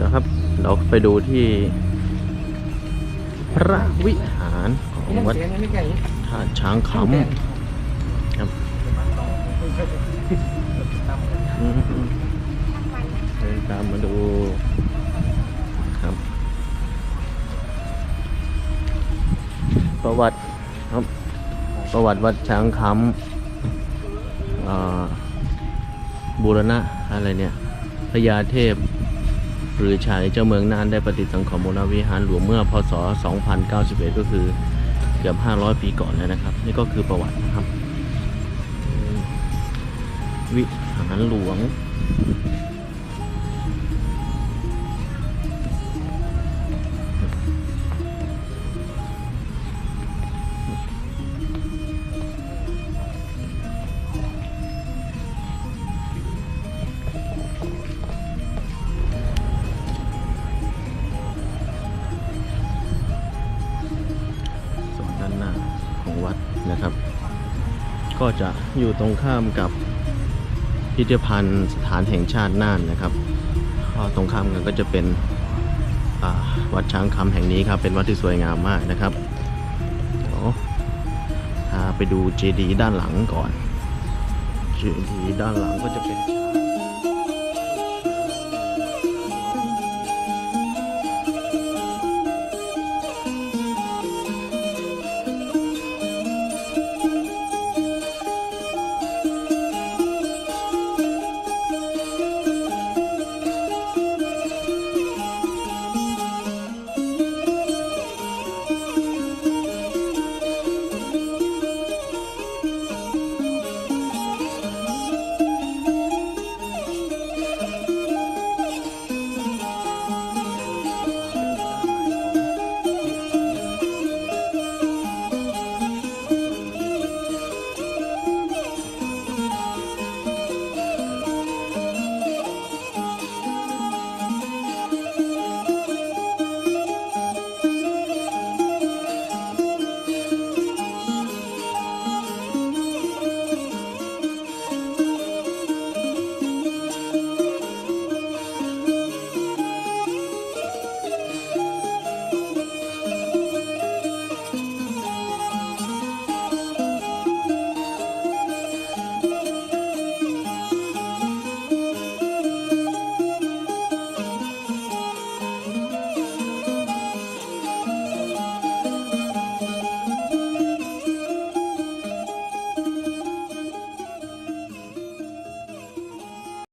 ดี๋ยวครับ เราไปดูที่ พระวิหารของวัดท่าช้างคำครับเดินตามมาดูครับ ประวัติครับ ประวัติวัดช้างคำบูรณะอะไรเนี่ยพญาเทพ หรือชายเจ้าเมืองน่านได้ปฏิสังขรณ์บูรณวิหารหลวงเมื่อพศ 2091 ก็คือเกือบ 500 ปีก่อนแล้วนะครับ นี่ก็คือประวัตินะครับ วิหารหลวง ของวัดนะครับ ก็จะอยู่ตรงข้ามกับพิพิธภัณฑ์สถานแห่งชาติน่านนะครับก็ตรงข้ามกันก็จะเป็นวัดช้างคำแห่งนี้ครับ เป็นวัดที่สวยงามมากนะครับเดี๋ยวพาไปดูเจดีย์ด้านหลังก่อนเจดีย์ด้านหลังก็จะเป็นช้าง